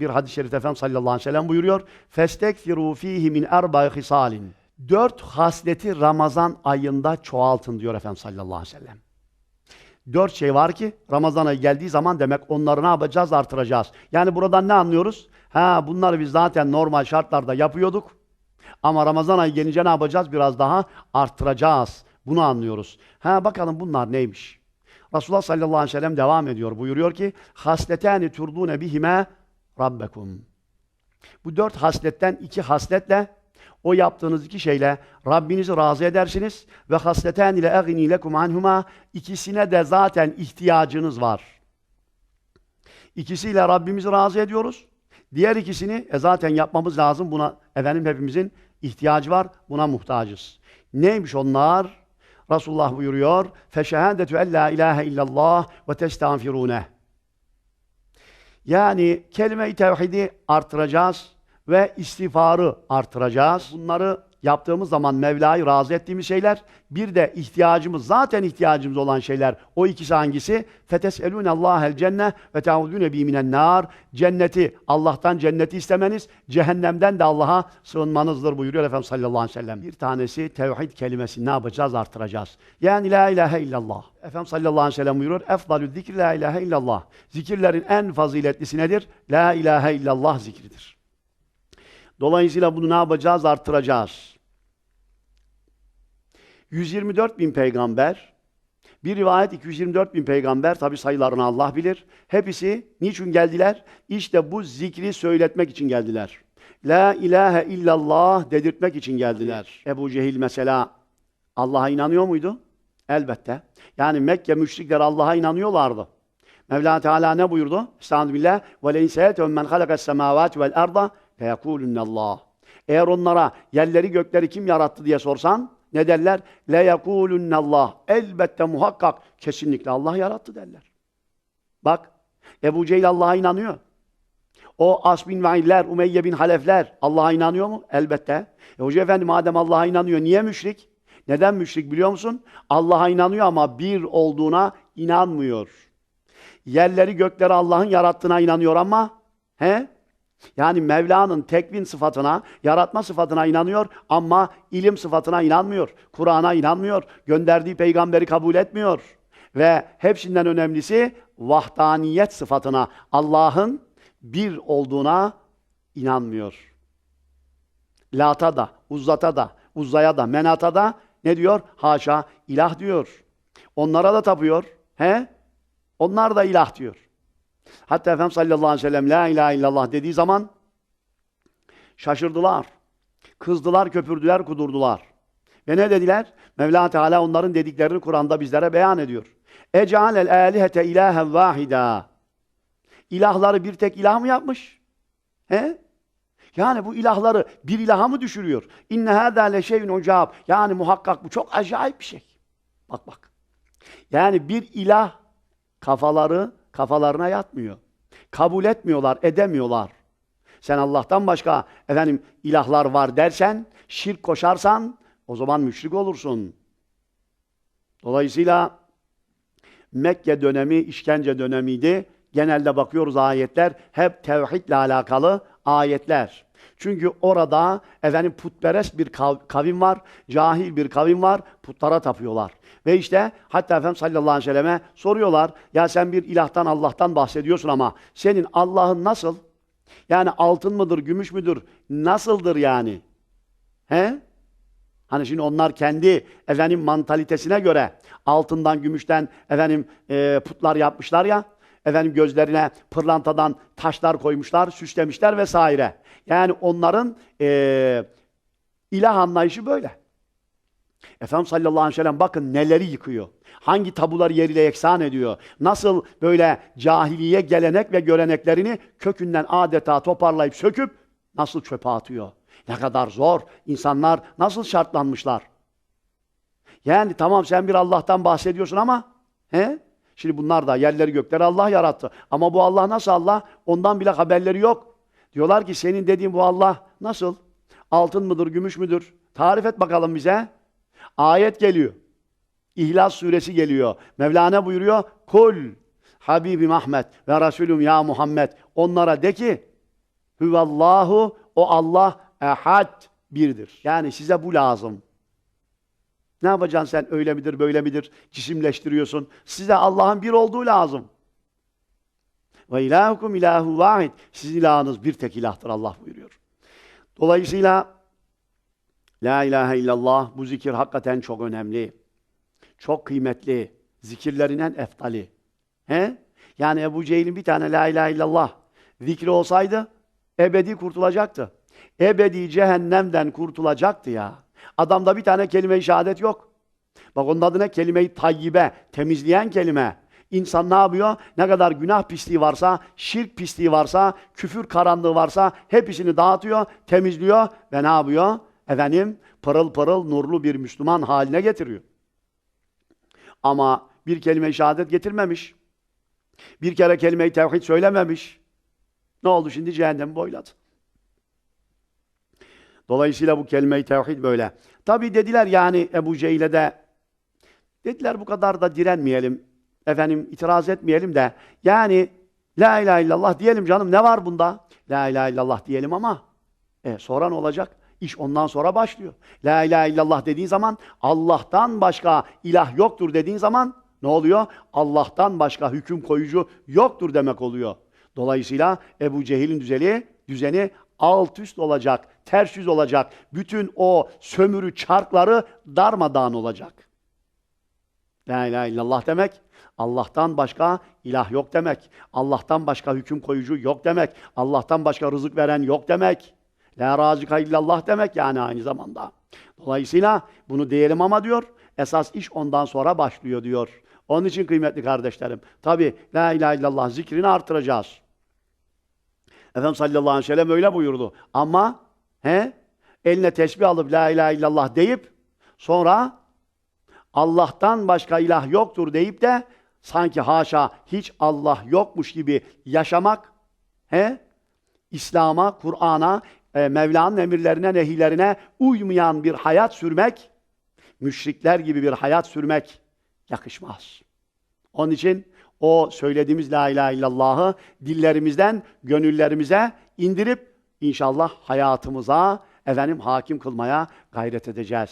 Bir hadis-i şerif Efendimiz sallallahu aleyhi ve sellem buyuruyor. Festekfiru fihi min erba'i hisalin. Dört hasleti Ramazan ayında çoğaltın diyor Efendimiz sallallahu aleyhi ve sellem. Dört şey var ki Ramazan ayı geldiği zaman demek onları ne yapacağız? Artıracağız. Yani buradan ne anlıyoruz? Ha bunları biz zaten normal şartlarda yapıyorduk. Ama Ramazan ayı gelince ne yapacağız? Biraz daha arttıracağız. Bunu anlıyoruz. Ha bakalım bunlar neymiş? Resulullah sallallahu aleyhi ve sellem devam ediyor. Buyuruyor ki hasletani turdune bihime rabbekum. Bu dört hasletten iki hasletle o yaptığınız iki şeyle Rabbinizi razı edersiniz ve hasleten ile egni lekum anhuma ikisine de zaten ihtiyacınız var. İkisiyle Rabbimizi razı ediyoruz. Diğer ikisini e zaten yapmamız lazım. Buna efendim hepimizin ihtiyacı var. Buna muhtacız. Neymiş onlar? Resulullah buyuruyor. Feşehadetü en la ilahe illallah ve testağfirune. Yani kelime-i tevhidi artıracağız ve istiğfarı artıracağız. Bunları yaptığımız zaman Mevla'yı razı ettiğimiz şeyler, bir de ihtiyacımız, zaten ihtiyacımız olan şeyler. O ikisi hangisi? Allah'el cenne ve te'udûne bî minen nar. Cenneti, Allah'tan cenneti istemeniz, cehennemden de Allah'a sığınmanızdır buyuruyor Efendimiz sallallahu aleyhi ve sellem. Bir tanesi tevhid kelimesini ne yapacağız? Artıracağız. Yani la ilahe illallah. Efendimiz sallallahu aleyhi ve sellem buyuruyor. Efdalü zikri la ilahe illallah. Zikirlerin en faziletlisi nedir? La ilahe illallah zikridir. Dolayısıyla bunu ne yapacağız? Arttıracağız. 124 bin peygamber, bir rivayet 224 bin peygamber, tabi sayılarını Allah bilir. Hepsi niçin geldiler? İşte bu zikri söyletmek için geldiler. La ilahe illallah dedirtmek için geldiler. Ebu Cehil mesela Allah'a inanıyor muydu? Elbette. Yani Mekke müşrikler Allah'a inanıyorlardı. Mevla Teala ne buyurdu? Estağfirullah. Ve leyn se'etehum men halakas semavati vel arda feyekulunallah. Eğer onlara yerleri gökleri kim yarattı diye sorsan ne derler? Le yekulunallah. Elbette muhakkak kesinlikle Allah yarattı derler. Bak Ebu Cehil Allah'a inanıyor. O As bin Vailler, Umeyye bin Halefler Allah'a inanıyor mu? Elbette. E Hoca Efendi madem Allah'a inanıyor niye müşrik? Neden müşrik biliyor musun? Allah'a inanıyor ama bir olduğuna inanmıyor. Yerleri gökleri Allah'ın yarattığına inanıyor ama he? Yani Mevla'nın tekvin sıfatına, yaratma sıfatına inanıyor ama ilim sıfatına inanmıyor. Kur'an'a inanmıyor. Gönderdiği peygamberi kabul etmiyor. Ve hepsinden önemlisi vahdaniyet sıfatına, Allah'ın bir olduğuna inanmıyor. Lata da, Uzzata da, Uzza'ya da, Menat'a da ne diyor? Haşa ilah diyor. Onlara da tapıyor. He? Onlar da ilah diyor. Hatta Efendimiz sallallahu aleyhi ve sellem la ilahe illallah dediği zaman şaşırdılar. Kızdılar, köpürdüler, kudurdular. Ve ne dediler? Mevla Teala onların dediklerini Kur'an'da bizlere beyan ediyor. Ece'alel âlihete ilâhen vâhidâ. İlahları bir tek ilah mı yapmış? He? Yani bu ilahları bir ilaha mı düşürüyor? İnne hâzâ leşeyün ucâb. Yani muhakkak bu çok acayip bir şey. Bak bak. Yani bir ilah kafaları kafalarına yatmıyor. Kabul etmiyorlar, edemiyorlar. Sen Allah'tan başka efendim ilahlar var dersen, şirk koşarsan o zaman müşrik olursun. Dolayısıyla Mekke dönemi işkence dönemiydi. Genelde bakıyoruz ayetler hep tevhidle alakalı ayetler. Çünkü orada efendim putperest bir kav- kavim var, cahil bir kavim var, putlara tapıyorlar. Ve işte hatta Efendimiz sallallahu aleyhi ve selleme soruyorlar, ya sen bir ilahtan, Allah'tan bahsediyorsun ama senin Allah'ın nasıl? Yani altın mıdır, gümüş müdür, nasıldır yani? He? Hani şimdi onlar kendi efendim mantalitesine göre altından, gümüşten efendim e, putlar yapmışlar ya, efendim gözlerine pırlantadan taşlar koymuşlar, süslemişler vesaire. Yani onların e, ilah anlayışı böyle. Efendimiz sallallahu aleyhi ve sellem bakın neleri yıkıyor. Hangi tabuları yeriyle eksan ediyor. Nasıl böyle cahiliye gelenek ve göreneklerini kökünden adeta toparlayıp söküp nasıl çöpe atıyor. Ne kadar zor. İnsanlar nasıl şartlanmışlar. Yani tamam sen bir Allah'tan bahsediyorsun ama he? Şimdi bunlar da yerleri gökleri Allah yarattı. Ama bu Allah nasıl Allah? Ondan bile haberleri yok. Diyorlar ki senin dediğin bu Allah nasıl? Altın mıdır, gümüş müdür? Tarif et bakalım bize. Ayet geliyor. İhlas suresi geliyor. Mevlana buyuruyor. Kul Habibim Ahmet ve Resulüm ya Muhammed. Onlara de ki Huvallahu o Allah ehad birdir. Yani size bu lazım. Ne yapacaksın sen öyle midir böyle midir cisimleştiriyorsun. Size Allah'ın bir olduğu lazım. Ve ilahukum ilahu vahid. Sizin ilahınız bir tek ilahtır Allah buyuruyor. Dolayısıyla La ilahe illallah bu zikir hakikaten çok önemli. Çok kıymetli. Zikirlerin en eftali. He? Yani Ebu Cehil'in bir tane La ilahe illallah zikri olsaydı ebedi kurtulacaktı. Ebedi cehennemden kurtulacaktı ya. Adamda bir tane kelime-i şehadet yok. Bak onun adı ne? Kelime-i tayyibe. Temizleyen kelime. İnsan ne yapıyor? Ne kadar günah pisliği varsa, şirk pisliği varsa, küfür karanlığı varsa hepsini dağıtıyor, temizliyor ve ne yapıyor? Efendim pırıl pırıl nurlu bir Müslüman haline getiriyor. Ama bir kelime-i şehadet getirmemiş. Bir kere kelime-i tevhid söylememiş. Ne oldu şimdi? Cehennem boyladı. Dolayısıyla bu kelime-i tevhid böyle. Tabi dediler yani Ebu Cehil'e de dediler bu kadar da direnmeyelim. Efendim itiraz etmeyelim de yani La ilahe illallah diyelim canım ne var bunda? La ilahe illallah diyelim ama e, sonra ne olacak? İş ondan sonra başlıyor. La ilahe illallah dediğin zaman Allah'tan başka ilah yoktur dediğin zaman ne oluyor? Allah'tan başka hüküm koyucu yoktur demek oluyor. Dolayısıyla Ebu Cehil'in düzeni, düzeni alt üst olacak, ters yüz olacak. Bütün o sömürü çarkları darmadağın olacak. La ilahe illallah demek, Allah'tan başka ilah yok demek. Allah'tan başka hüküm koyucu yok demek. Allah'tan başka rızık veren yok demek. La razika illallah demek yani aynı zamanda. Dolayısıyla bunu diyelim ama diyor, esas iş ondan sonra başlıyor diyor. Onun için kıymetli kardeşlerim, tabi La ilahe illallah zikrini artıracağız. Efendimiz sallallahu aleyhi ve sellem öyle buyurdu. Ama he, eline tesbih alıp La ilahe illallah deyip sonra Allah'tan başka ilah yoktur deyip de sanki haşa hiç Allah yokmuş gibi yaşamak he, İslam'a, Kur'an'a, e, Mevla'nın emirlerine, nehilerine uymayan bir hayat sürmek, müşrikler gibi bir hayat sürmek yakışmaz. Onun için o söylediğimiz La ilahe illallah'ı dillerimizden gönüllerimize indirip inşallah hayatımıza efendim hakim kılmaya gayret edeceğiz.